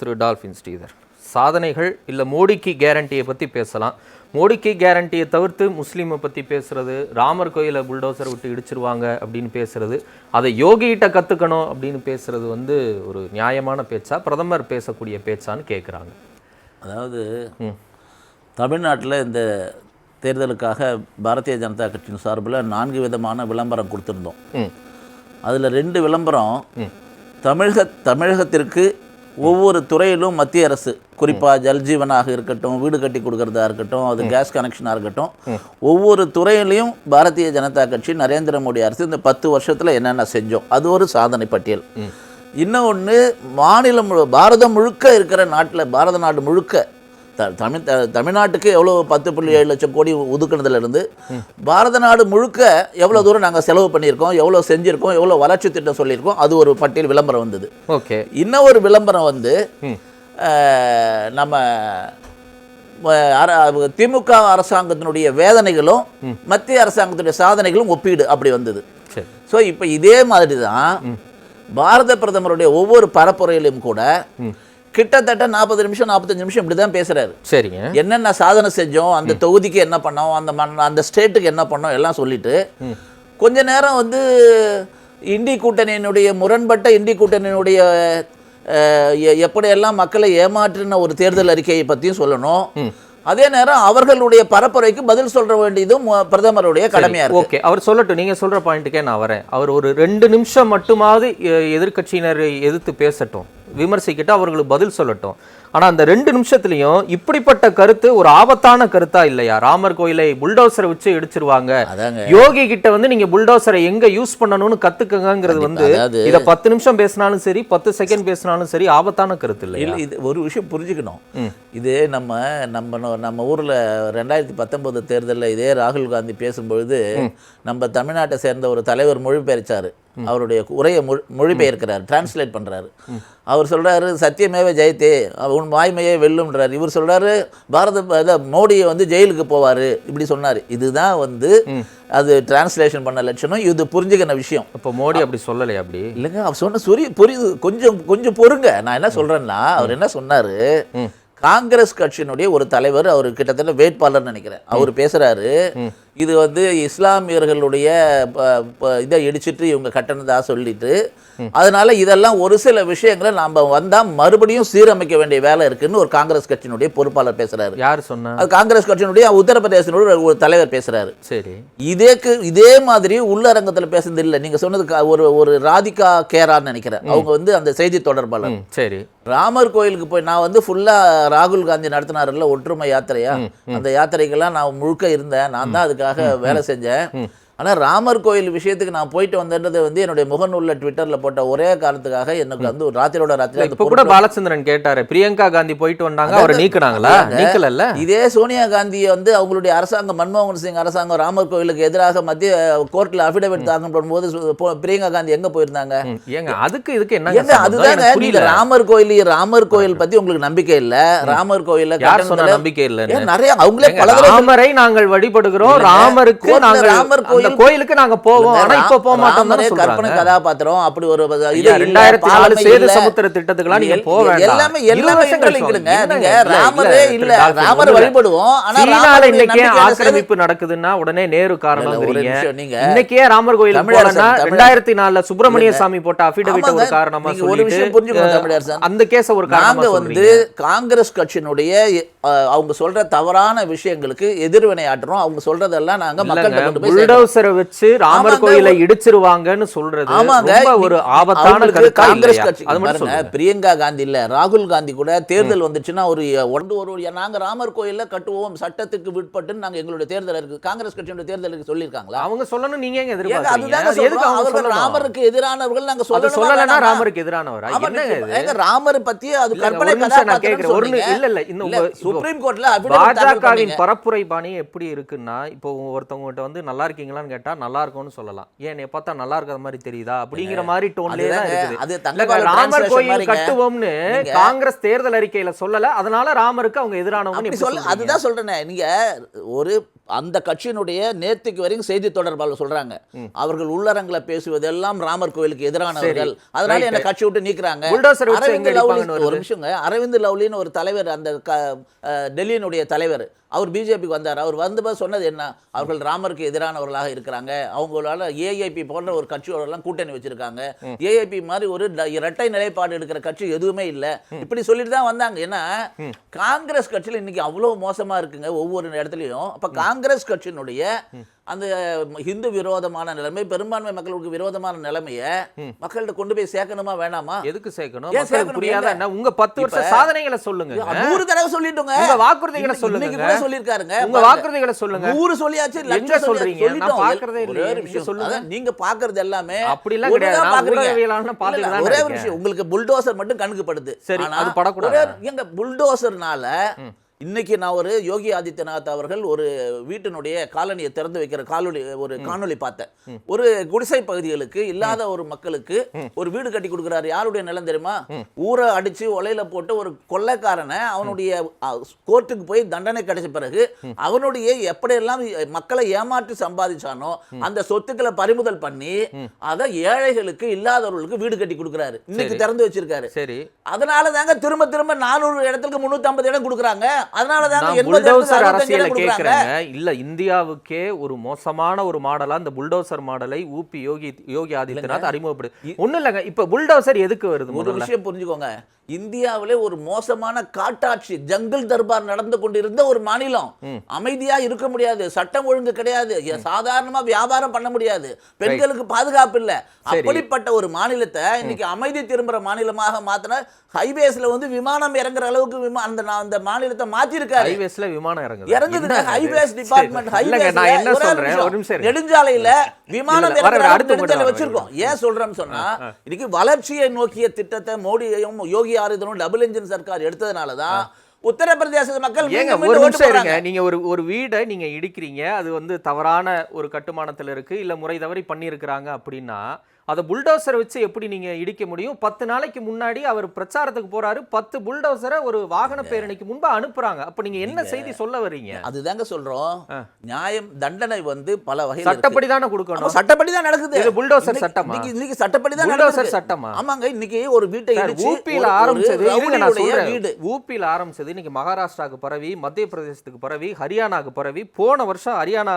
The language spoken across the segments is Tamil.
திரு டால்ஃபின் ஸ்ரீதர். சாதனைகள் இல்லை மோடிக்கு கேரண்டியை பற்றி பேசலாம். மோடிக்கு கேரண்டியை தவிர்த்து முஸ்லீமை பற்றி பேசுறது ராமர் கோயிலை புல்டோசர் விட்டு இடிச்சிருவாங்க அப்படின்னு பேசுறது அதை யோகிகிட்ட கற்றுக்கணும் அப்படின்னு பேசுறது வந்து ஒரு நியாயமான பேச்சா பிரதமர் பேசக்கூடிய பேச்சான்னு கேட்குறாங்க அதாவது தமிழ்நாட்டில் இந்த தேர்தலுக்காக பாரதிய ஜனதா கட்சியின் சார்பில் நான்கு விதமான விளம்பரம் கொடுத்துருந்தோம். அதில் ரெண்டு விளம்பரம் தமிழக தமிழகத்திற்கு ஒவ்வொரு துறையிலும் மத்திய அரசு குறிப்பாக ஜல்ஜீவனாக இருக்கட்டும் வீடு கட்டி கொடுக்கறதா இருக்கட்டும் அது கேஸ் கனெக்ஷனாக இருக்கட்டும் ஒவ்வொரு துறையிலையும் பாரதிய ஜனதா கட்சி நரேந்திர மோடி அரசு இந்த பத்து வருஷத்தில் என்னென்ன செஞ்சோம் அது ஒரு சாதனை பட்டியல். இன்னொன்று மாநிலம் முழு பாரதம் முழுக்க இருக்கிற நாட்டில் பாரத நாடு முழுக்க த தமிழ் த தமிழ்நாட்டுக்கு எவ்வளோ பத்து புள்ளி ஏழு லட்சம் கோடி ஒதுக்குனதுலேருந்து பாரத நாடு முழுக்க எவ்வளோ தூரம் நாங்கள் செலவு பண்ணியிருக்கோம் எவ்வளோ செஞ்சுருக்கோம் எவ்வளோ வளர்ச்சி திட்டம் சொல்லியிருக்கோம் அது ஒரு பட்டியல் விளம்பரம் வந்தது. ஓகே. இன்னொரு விளம்பரம் வந்து நம்ம திமுக அரசாங்கத்தினுடைய வேதனைகளும் மத்திய அரசாங்கத்தினுடைய சாதனைகளும் ஒப்பீடு அப்படி வந்தது. ஸோ இப்போ இதே மாதிரி தான் பாரத பிரதமருடைய ஒவ்வொரு பரப்புரையிலும் கூட கிட்டத்தட்ட நாற்பது நிமிஷம் நாற்பத்தஞ்சு நிமிஷம் இப்படி தான் பேசுகிறாரு சரிங்க. என்னென்ன சாதனை செஞ்சோம் அந்த தொகுதிக்கு என்ன பண்ணோம் அந்த மண் அந்த ஸ்டேட்டுக்கு என்ன பண்ணோம் எல்லாம் சொல்லிட்டு கொஞ்ச நேரம் வந்து இந்தி கூட்டணியினுடைய முரண்பட்ட இந்தி கூட்டணியினுடைய எப்படியெல்லாம் மக்களை ஏமாற்றின ஒரு தேர்தல் அறிக்கையை பற்றியும் சொல்லணும். அதே நேரம் அவர்களுடைய பரப்புரைக்கு பதில் சொல்ற வேண்டியதும் பிரதமருடைய கடமையா இருக்கு. ஓகே. அவர் சொல்லட்டும். நீங்க சொல்ற பாயிண்ட்டுக்கே நான் வரேன். அவர் ஒரு ரெண்டு நிமிஷம் மட்டுமாவது எ- எதிர்க்கட்சியினரை எதிர்த்து பேசட்டும். விமர்சிக்கிட்டு அவர்களுக்கு பதில் சொல்லட்டும். ஆனா அந்த ரெண்டு நிமிஷத்துலயும் இப்படிப்பட்ட கருத்து ஒரு ஆபத்தான கருத்தா இல்லையா? ராமர் கோயிலை புல்டோசரை வச்சு இடிச்சிருவாங்க. யோகி கிட்ட வந்து நீங்க புல்டோசரை எங்க யூஸ் பண்ணணும்னு கத்துக்கங்கிறது வந்து இத பத்து நிமிஷம் பேசினாலும் சரி பத்து செகண்ட் பேசினாலும் சரி ஆபத்தான கருத்து இல்லையா? இல்ல இது ஒரு விஷயம் புரிஞ்சுக்கணும். இது நம்ம நம்ம நம்ம ஊர்ல ரெண்டாயிரத்தி பத்தொன்பது தேர்தலில் இதே ராகுல் காந்தி பேசும்பொழுது நம்ம தமிழ்நாட்டை சேர்ந்த ஒரு தலைவர் மொழிபெயர்ச்சாரு. அவருடைய உரையை மொழி மொழிபெயர்க்கிறார் டிரான்ஸ்லேட் பண்றாரு. அவர் சொல்றாரு சத்தியமேவ ஜெயத்தே உன் வாய்மையே வெல்லும்ன்றார். இவர் சொல்றாரு பாரத மோடியை வந்து ஜெயிலுக்கு போவாரு. இப்படி சொன்னாரு. இதுதான் வந்து அது டிரான்ஸ்லேஷன் பண்ண லட்சணம். இது புரிஞ்சுக்கின விஷயம். அப்ப மோடி அப்படி சொல்லலையா அப்படி? இல்லைங்க அவர் சொன்ன சொரி புரியுது. கொஞ்சம் கொஞ்சம் பொறுங்க. நான் என்ன சொல்றேன்னா அவர் என்ன சொன்னாரு? காங்கிரஸ் கட்சியினுடைய ஒரு தலைவர் அவர் கிட்டத்தட்ட வேட்பாளர் நினைக்கிறேன். அவர் பேசுறாரு இது வந்து இஸ்லாமியர்களுடைய இதை இடிச்சிட்டு இவங்க கட்டணதா சொல்லிட்டு அதனால இதெல்லாம் ஒரு சில விஷயங்களை நாம வந்தா மறுபடியும் சீரமைக்க வேண்டிய வேலை இருக்குன்னு ஒரு காங்கிரஸ் கட்சியினுடைய பொறுப்பாளர் பேசுறாரு. யார் சொன்னா? அது காங்கிரஸ் கட்சியினுடைய உத்தரப்பிரதேசனுடைய ஒரு தலைவர் பேசுறாரு. சரி. இதேக்கு இதே மாதிரி உள்ளரங்கத்தில் பேசுனது இல்லை. நீங்க சொன்னது ஒரு ஒரு ராதிகா கேரான்னு நினைக்கிறேன். அவங்க வந்து அந்த செய்தி தொடர்பாளர். சரி. ராமர் கோயிலுக்கு போய் நான் வந்து ஃபுல்லா ராகுல் காந்தி நடத்தினாருல்ல ஒற்றுமை யாத்திரையா? அந்த யாத்திரைக்கெல்லாம் நான் முழுக்க இருந்தேன். நான் தான் அதுக்காக வேலை செஞ்சேன். ஆனா ராமர் கோயில் விஷயத்துக்கு நான் போயிட்டு வந்தேன்றது வந்து என்னுடைய முகநூல்ல ட்விட்டர்ல போட்ட ஒரே காரணத்துக்காக எனக்கு வந்து ஒரு ராத்திரியோட ராத்திரி இப்ப கூட பாலச்சந்திரன் கேட்டாரு பிரியங்கா காந்தி போயிட்டு வந்தாங்க அவரை நீக்குனாங்களா? நீக்கலல்ல. இதே சோனியா காந்தி வந்து அவங்களுடைய அரசாங்கம் மன்மோகன் சிங் அரசாங்கம் ராமர் கோயிலுக்கு எதிராக மத்திய கோர்ட்ல அபிடவிட் தாக்கல் பண்ணும்போது சு- போ- பிரியங்கா காந்தி எங்க போயிருந்தாங்க? ஏங்க அதுக்கு இதுக்கு என்ன அதுதாங்க ராமர் கோயில் ராமர் கோயில் பத்தி உங்களுக்கு நம்பிக்கை இல்ல. ராமர் கோயில்ல யார் சொன்ன கட்டணத்துல- நம்பிக்கை ஏன் நிறைய அவங்களே பல ராமரை நாங்கள் வழிபடுகிறோம் ராமருக்கு நாங்கள் ராமர் அந்த கோயிலுக்கு நாங்க போவோம் ஆனா இப்ப போக மாட்டோம் கற்பனை கதாபாத்திரம் அப்படி ஒரு இது ரெண்டாயிரத்தி நாலு சேது. சமுத்திர திட்டத்துக்குலாம் நீங்க போக வேண்டாம் எல்லாமே? நீங்க ராமரே இல்ல, ராமர். வழிபடுவோம் ஆனா சீனால இன்னைக்கே? ஆக்கிரமிப்பு நடக்குதுன்னா உடனே நேரு நிமிஷம் நீங்க இன்னைக்கே ராமர் கோயில் தமிழரசன். ரெண்டாயிரத்தி நாலுல சுப்பிரமணிய சாமி போட்ட அபிடவிட் ஒரு. காரணமா ஒரு விஷயம் புரிஞ்சுக்கணும், அந்த கேஸ ஒரு காரணமா நாங்க வந்து காங்கிரஸ் கட்சியினுடைய அவங்க சொல்ற தவறான விஷயங்களுக்கு எதிர்வினை ஆட்டுறோம் அவங்க சொல்றதெல்லாம் நாங்க மக்கள்கிட்ட புல்டோசரை வச்சு ராமர் கோயிலை இடிச்சிருவாங்கன்னு சொல்றது ரொம்ப ஒரு ஆபத்தான காங்கிரஸ்? கட்சி பிரியங்கா காந்தி இல்ல ராகுல் காந்தி கூட தேர்தல் வந்துச்சுன்னா ஒரு ஒன்று ஒரு நாங்க ராமர் கோயில்ல கட்டுவோம் சட்டத்துக்கு விட்பட்டு நாங்க எங்களுடைய தேர்தல் இருக்கு. காங்கிரஸ் கட்சியோட தேர்தலுக்கு சொல்லியிருக்காங்களா? அவங்க சொல்லணும் நீங்க எங்க எதிர்பார்க்கறீங்க? ராமருக்கு எதிரானவர்கள் நாங்க சொல்லணுமா? ராமருக்கு எதிரானவரா? என்னங்க ராமரை பத்தி அது கற்பனை நான். ஒரு. நி- இல்ல, இல்ல, இன்னும் சுப்ரீம் கோர்ட்ல பாஜகவின். பரப்புரை பாணி எப்படி இருக்குன்னா இப்போ ஒருத்தவங்ககிட்ட வந்து நல்லா இருக்கீங்களான்னு கேட்டா நல்லா இருக்கும்னு சொல்லலாம். ஏன் பார்த்தா நல்லா இருக்கிற மாதிரி தெரியுதா? அப்படிங்கிற மாதிரி டோன்லயே தான் இருக்குது. அது ராமர் கோயில். கட்டுவோம்னு காங்கிரஸ் தேர்தல் அறிக்கையில சொல்லல. அதனால ராமருக்கு அவங்க எதிரானவங்க சொல்ல அதுதான் சொல்றேனே. நீங்க ஒரு அந்த கட்சியினுடைய நேர்த்திக்கு வரைக்கும் செய்தி தொடர்பாளர் சொல்றாங்க. அவர்கள் உள்ளரங்களை பேசுவதெல்லாம் ராமர் கோயிலுக்கு எதிரானவர்கள். அதனால. என்ன கட்சி விட்டு நீக்கிறாங்க. அரவிந்த் லவ்லி ஒரு நிமிஷங்க அரவிந்த் லவ்லின்னு ஒரு தலைவர் அந்த டெல்லியினுடைய தலைவர் அவர் பிஜேபிக்கு வந்தார். அவர் வந்தபோது சொன்னது என்ன? அவர்கள் ராமருக்கு எதிரானவர்களாக இருக்கிறாங்க. அவங்களால ஏஐபி போன்ற ஒரு கட்சியோடலாம் கூட்டணி வச்சிருக்காங்க. ஏஐபி மாதிரி ஒரு இரட்டை நிலைப்பாடு எடுக்கிற கட்சி எதுவுமே இல்லை. இப்படி சொல்லிட்டு தான் வந்தாங்க. ஏன்னா காங்கிரஸ் கட்சியில் இன்னைக்கு அவ்வளவு மோசமா இருக்குங்க ஒவ்வொரு இடத்துலையும். அப்ப காங்கிரஸ் கட்சியினுடைய அந்த ஹிந்து விரோதமான நிலைமை பெரும்பான்மை மக்களுக்கு விரோதமான நிலைமையை மக்கள்கிட்ட கொண்டு போய் சேர்க்கணுமா வேணாமா எதுக்கு சேர்க்கணும்? புரியாதா உங்க பத்து வருஷ சாதனைகளை சொல்லுங்க நூறு தடவை சொல்லிட்டோங்க உங்க வாக்குறுதிகளை சொல்லுங்க. கூட சொல்லியிருக்காருங்க உங்க. வாக்குறுதிகளை சொல்லுங்க நூறு சொல்லியாச்சு லட்சம் சொல்றீங்க? நான் பார்க்கறதே ஒரே விஷயம் சொல்லுங்க. நீங்க பாக்குறது எல்லாமே அப்படிலாம் ஒண்ணுதான் கிடையாது. பாக்குறீங்க. தான் ஒரே ஒரு. விஷயம் உங்களுக்கு புல்டோசர் மட்டும் கணக்கு படுது சரி, அது படக்கூடாதா? எங்க புல்டோசர்னால இன்னைக்கு நான் ஒரு யோகி ஆதித்யநாத் அவர்கள் ஒரு வீட்டினுடைய காலனியை திறந்து வைக்கிற காணொளி ஒரு காணொளி பார்த்தேன். ஒரு குடிசை பகுதிகளுக்கு இல்லாத ஒரு மக்களுக்கு ஒரு வீடு கட்டி கொடுக்குறாரு. யாருடைய நிலம் தெரியுமா? ஊரை அடிச்சு ஒலையில போட்டு ஒரு கொள்ளைக்காரனை அவனுடைய கோர்ட்டுக்கு போய் தண்டனை கிடைச்ச பிறகு அவனுடைய எப்படியெல்லாம் மக்களை ஏமாற்றி சம்பாதிச்சானோ அந்த சொத்துக்களை பறிமுதல் பண்ணி அதை ஏழைகளுக்கு இல்லாதவர்களுக்கு வீடு கட்டி கொடுக்குறாரு. இன்னைக்கு. திறந்து வச்சிருக்காரு. சரி. அதனால தாங்க திரும்ப திரும்ப நானூறு இடத்துக்கு முன்னூத்தி ஐம்பது இடம் கொடுக்குறாங்க. அதனால புல்டோசர் அரசியல இல்ல இந்தியாவுக்கே ஒரு மோசமான ஒரு மாடலா இந்த புல்டோசர் மாடலை ஊபி யோகி யோகி ஆதித்யநாத் அறிமுகப்படு ஒண்ணு இல்லங்க. இப்ப புல்டோசர் எதுக்கு வருது ஒரு விஷயம் புரிஞ்சுக்கோங்க. இந்தியாவிலே ஒரு மோசமான காட்டாட்சி ஜங்கிள் தர்பார் நடந்து கொண்டிருந்த ஒரு மாநிலம். அமைதியா இருக்க முடியாது. சட்டம் ஒழுங்கு கிடையாது. சாதாரணமா வியாபாரம் பண்ண முடியாது. பெண்களுக்கு பாதுகாப்பு இல்ல. அப்படிப்பட்ட ஒரு மாநிலத்தை இன்னைக்கு அமைதி திரும்புற மாநிலமாக மாத்தின ஹைவேஸ்ல வந்து விமானம் இறங்குற அளவுக்கு அந்த அந்த மாநிலத்தை மாத்திருக்காரு. ஹைவேஸ்ல விமானம் இறங்குது. இது? ஹைவேஸ். டிபார்ட்மெண்ட் இல்லங்க நான் என்ன சொல்றேன்? ஒரு நிமிஷம். நெடுஞ்சாலையில விமானம் நெடுஞ்சாலை வச்சிருக்கோம். ஏன் சொல்றேன்னு சொன்னா இன்னைக்கு வளர்ச்சியை நோக்கிய திட்டத்தை மோடியையும் யோகி ஆதித்யனும் டபுள் இன்ஜின் சர்க்கார் எடுத்ததுனால தான் உத்தரப்பிரதேச மக்கள் ஏங்க ஒரு நிமிஷம் இருங்க. நீங்க ஒரு ஒரு வீடை நீங்க இடிக்கிறீங்க. அது வந்து தவறான ஒரு கட்டுமானத்துல இருக்கு. இல்ல முறை தவறி பண்ணியிருக்கிறாங்க அப்படின்னா அதை புல்டோசரை வச்சு எப்படி நீங்க இடிக்க முடியும்? பத்து நாளைக்கு முன்னாடி அவர் பிரச்சாரத்துக்கு போறாரு. பத்து புல்டோசரை ஒரு வாகன பேரணிக்கு முன்பு அனுப்புறாங்க. அப்ப நீங்க என்ன செய்தி சொல்ல வர்றீங்க அதுதாங்க சொல்றோம். நியாயம் தண்டனை வந்து பல இருக்கு. சட்டப்படி தானே கொடுக்கணும் சட்டப்படி தான் நடக்குது. இது புல்டோசர் சட்டமா? இன்னைக்கு இன்னைக்கு சட்டப்படி தான் புல்டோசர் சட்டமா? ஆமாங்க இன்னைக்கு ஒரு வீட்டை ஊப்பியில ஆரம்பிச்சது வீடு. ஊப்பியில ஆரம்பிச்சது இன்னைக்கு மகாராஷ்டிராவுக்கு பரவி மத்திய பிரதேசத்துக்கு பரவி ஹரியானாக்கு பரவி போன வருஷம் ஹரியானா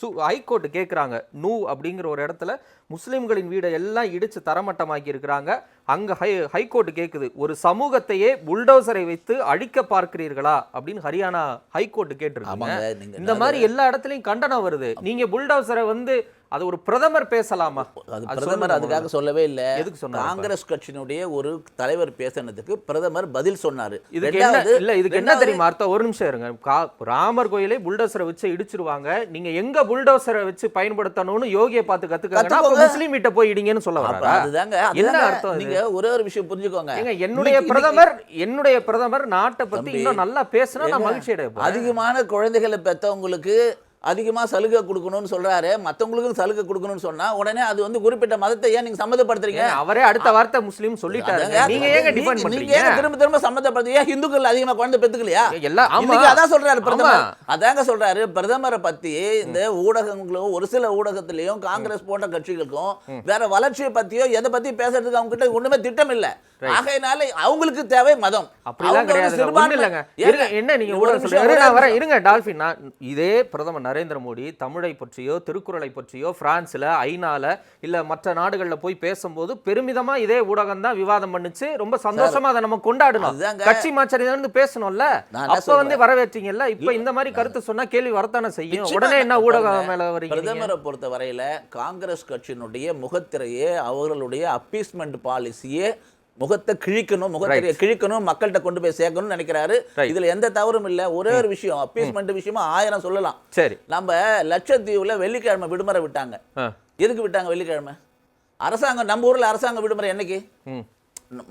சு ஹைகோர்ட் கேட்குறாங்க நூ அப்படிங்கிற ஒரு இடத்துல முஸ்லிம்களின் வீடை எல்லாம் இடிச்சு தரமட்டமாக்கி இருக்கிறாங்க அங்க ஹை ஹைகோர்ட் கேக்குது ஒரு சமூகத்தையே புல்டோசரை வைத்து அழிக்க பார்க்கிறீர்களா? அப்படின்னு ஹரியானா ஹைகோர்ட் கேட்டிருக்காங்க. இந்த மாதிரி எல்லா இடத்துலயும் கண்டனம் வருது. நீங்க புல்டோசரை வந்து அது ஒரு பிரதமர் பேசலாமா? அது பிரதமர் அதுக்காக சொல்லவே இல்ல. எதுக்கு சொன்னாரு? காங்கிரஸ் கட்சியினுடைய ஒரு தலைவர் பேசினதுக்கு பிரதமர் பதில் சொன்னாரு. இதுக்கு என்ன இல்ல இதுக்கு என்ன தெரியுமா அர்த்தம்? ஒரு நிமிஷம் இருங்க. கா- ராமர் கோயிலே புல்டோசரை வச்சு இடிச்சிருவாங்க. நீங்க எங்க புல்டோசரை வச்சு பயன்படுத்தணும்னு யோகியை பார்த்து கத்துக்கோங்க. முஸ்லீம் கிட்ட போய் இடிங்கன்னு சொல்ல அதுதாங்க என்ன அர்த்தம்? நீங்க ஒரே ஒரு விஷயம் புரிஞ்சுக்கோங்க என்னுடைய பிரதமர் என்னுடைய பிரதமர் நாட்டை பத்தி இன்னும் நல்லா பேசினா நான் மகிழ்ச்சி அடையப்போறேன். அதிகமான குழந்தைகளை பெத்தவங்களுக்கு அதிகமா சலுகை கொடுக்கணும்னு சொல்றாரு. மத்தவங்களுக்கும் சலுகை கொடுக்கணும்னு சொன்னா உடனே அது வந்து குறிப்பிட்ட மதத்தை ஏன் நீங்க சம்மந்தப்படுத்துறீங்க? அவரே அடுத்த வார்த்தை முஸ்லீம் சொல்லிட்டாரு. அதாங்க, நீங்க ஏங்க நீங்க பண்றீங்க? ஏங்க திரும்ப திரும்ப சம்மந்தப்படுத்தி ஏன் ஹிந்துக்கள் அதிகமா குழந்தை பெத்துக்கலையா? எல்லாம் ஆமா. இன்னைக்கு அதான் சொல்றாரு பிரதமர். அதாங்க சொல்றாரு பிரதமரை பத்தி இந்த ஊடகங்களும் ஒரு சில ஊடகத்திலையும் காங்கிரஸ் போன்ற கட்சிகளுக்கும் வேற வளர்ச்சியை பத்தியோ எதை பத்தி பேசுறதுக்கு அவங்க கிட்ட ஒண்ணுமே திட்டம் இல்ல ஆகையினால அவங்களுக்கு தேவை மதம். அப்படிலாம் கிடையாது. என்ன நீங்க ஒரு ஊடகம் நிமிஷம். இருங்க டால்பின் நான் இதே பிரதமர் நரேந்திர மோடி தமிழை பற்றியோ திருக்குறளை பற்றியோ பிரான்ஸ்ல ஐநால இல்ல மற்ற நாடுகள்ல போய் பேசும்போது பெருமிதமா இதே ஊடகம் தான் விவாதம் பண்ணுச்சு. ரொம்ப சந்தோஷமா அதை நம்ம கொண்டாடணும். கட்சி மாச்சரி இருந்து பேசணும்ல? அப்ப வந்து வரவேற்றீங்கல்ல? இப்ப இந்த மாதிரி கருத்து சொன்னா கேள்வி வரத்தானே செய்யும்? உடனே என்ன ஊடகம் மேல வரீங்க? பிரதமரை பொறுத்த வரையில காங்கிரஸ் கட்சியினுடைய முகத்திரையே அவர்களுடைய அப்பீஸ்மெண்ட் பாலிசியே முகத்தை கிழிக்கணும் முகத்திரையை கிழிக்கணும் மக்கள்கிட்ட கொண்டு போய் சேர்க்கணும்னு நினைக்கிறாரு. இதுல எந்த தவறும் இல்ல. ஒரே ஒரு விஷயம் அப்பீஸ்மெண்ட் விஷயமா ஆயிரம் சொல்லலாம். சரி. நம்ம லட்சத்தீவுல வெள்ளிக்கிழமை விடுமுறை விட்டாங்க. எதுக்கு விட்டாங்க வெள்ளிக்கிழமை? அரசாங்கம் நம்ம ஊர்ல அரசாங்கம் விடுமுறை என்னைக்கு.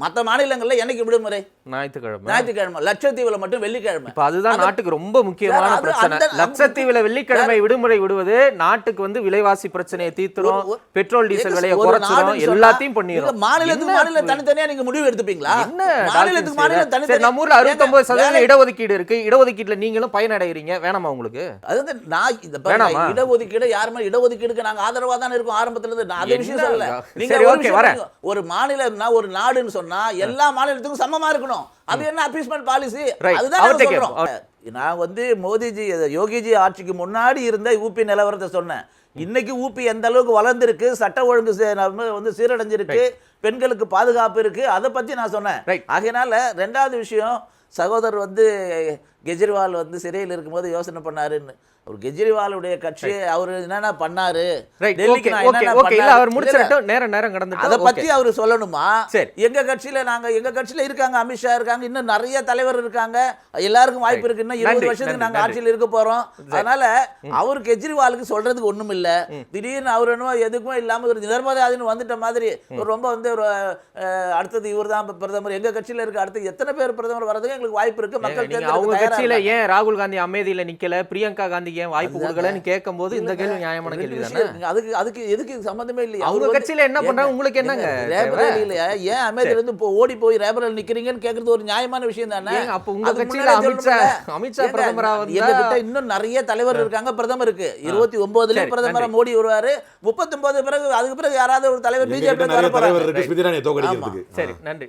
மற்ற மாநிலங்கள்ல என்னைக்கு விடுமுறை? ஞாயிற்றுக்கிழமை. ஞாயிற்றுக்கிழமை. லட்சத்தீவுல மட்டும் வெள்ளிக்கிழமை. இப்ப அதுதான் நாட்டுக்கு ரொம்ப முக்கியமான அது பிரச்சனை. லட்சத்தீவுல வெள்ளிக்கிழமை விடுமுறை விடுவது நாட்டுக்கு வந்து விலைவாசி பிரச்சனையை தீர்த்துரும். பெட்ரோல் டீசல் விலையை சொன்னா, எல்லாத்தையும் நீங்க பண்ணிரும் மாநிலத்துக்கு என்ன மாநிலம் தனித்தனியா நீங்க முடிவு எடுத்துப்பீங்களா? என்ன மாநிலத்துக்கு மாநிலம் தனித்தனியா நம்ம ஊர்ல அறுபத்தொன்பது சதவீதம் இடஒதுக்கீடு இருக்கு. இடஒதுக்கீட்டுல நீங்களும் பயனடைகிறீங்க வேணாமா உங்களுக்கு? அது வந்து நான் இந்த? இடஒதுக்கீடு யாருமே இடஒதுக்கீடுக்கு நாங்க ஆதரவா தான் இருக்கோம் ஆரம்பத்துல இருந்து நான் அந்த விஷயம்? சொல்லல. நீங்க சரி, ஒரு okay, விஷயம் வரேன். புரிஞ்சுக்கோ. ஒரு மாநிலம்னா ஒரு நாடுன்னு சொன்னா எல்லா மாநிலத்துக்கும் சமமா இருக்கணும். அது என்ன அப்பீஸ்மெண்ட் பாலிசி. அதுதான் சொல்றோம். நான் வந்து மோடிஜி யோகிஜி ஆட்சிக்கு முன்னாடி இருந்த ஊபி நிலவரத்தை சொன்னேன். இன்னைக்கு ஊபி எந்த அளவுக்கு வளர்ந்துருக்கு சட்ட ஒழுங்கு வந்து சீரடைஞ்சிருக்கு பெண்களுக்கு பாதுகாப்பு இருக்கு அதை பத்தி நான் சொன்னேன். ஆகையினால ரெண்டாவது விஷயம் சகோதரர் வந்து கெஜ்ரிவால் வந்து சிறையில் இருக்கும்போது யோசனை பண்ணாருன்னு. ஒரு கெஜ்ரிவாலுடைய கட்சி அவர் என்னென்ன பண்ணாரு? அவர் இல்ல, முடிச்சிடட்டும் நேரம் நேரம் கடந்துட்டு அதை. பத்தி அவர் சொல்லணுமா? சரி. எங்க கட்சியில நாங்க எங்க கட்சியில இருக்காங்க அமித்ஷா இருக்காங்க இன்னும் நிறைய தலைவர் இருக்காங்க எல்லாருக்கும் வாய்ப்பு இருக்கு இருபது வருஷத்துக்கு நன்றி, நாங்க நன்றி. ஆட்சியில் இருக்க போறோம். அதனால அவர் கெஜ்ரிவாலுக்கு சொல்றதுக்கு ஒண்ணும் இல்ல திடீர்னு அவர் என்னமோ எதுக்கும் இல்லாம ஒரு நிர்மதாதின்னு வந்துட்ட மாதிரி ஒரு ரொம்ப வந்து ஒரு அடுத்தது இவர் தான் பிரதமர். எங்க கட்சியில இருக்க அடுத்து எத்தனை பேர் பிரதமர் வர்றதுக்கு எங்களுக்கு வாய்ப்பு இருக்கு. மக்கள் அவங்க கட்சியில ஏன் ராகுல் காந்தி அமைதியில நிக்கல? பிரியங்கா காந்திக்கு ஏன் வாய்ப்பு கொடுக்கலன்னு கேட்கும்போது இந்த கேள்வி நியாயமான கேள்வி. அதுக்கு அதுக்கு எதுக்கு சம்பந்தமே இல்லையா. அவங்க கட்சியில என்ன பண்றாங்க? உங்களுக்கு என்னங்க தேவை? ரேபரேலியில ஏன் அமேதியில இருந்து இப்போ ஓடி போய் ரேபரேல் நிக்கிறீங்கன்னு கேக்குறது ஒரு நியாயமான விஷயம் தானே? அப்ப உங்க கட்சியில அமித்ஷா. அமித்ஷா பிரதமரா எங்ககிட்ட இன்னும் நிறைய தலைவர் இருக்காங்க பிரதமருக்கு. இருபத்தி ஒன்பதுல பிரதமரா. மோடி வருவாரு. முப்பத்தி பிறகு அதுக்கு பிறகு யாராவது ஒரு தலைவர் பிஜேபி இருக்கு சரி நன்றி.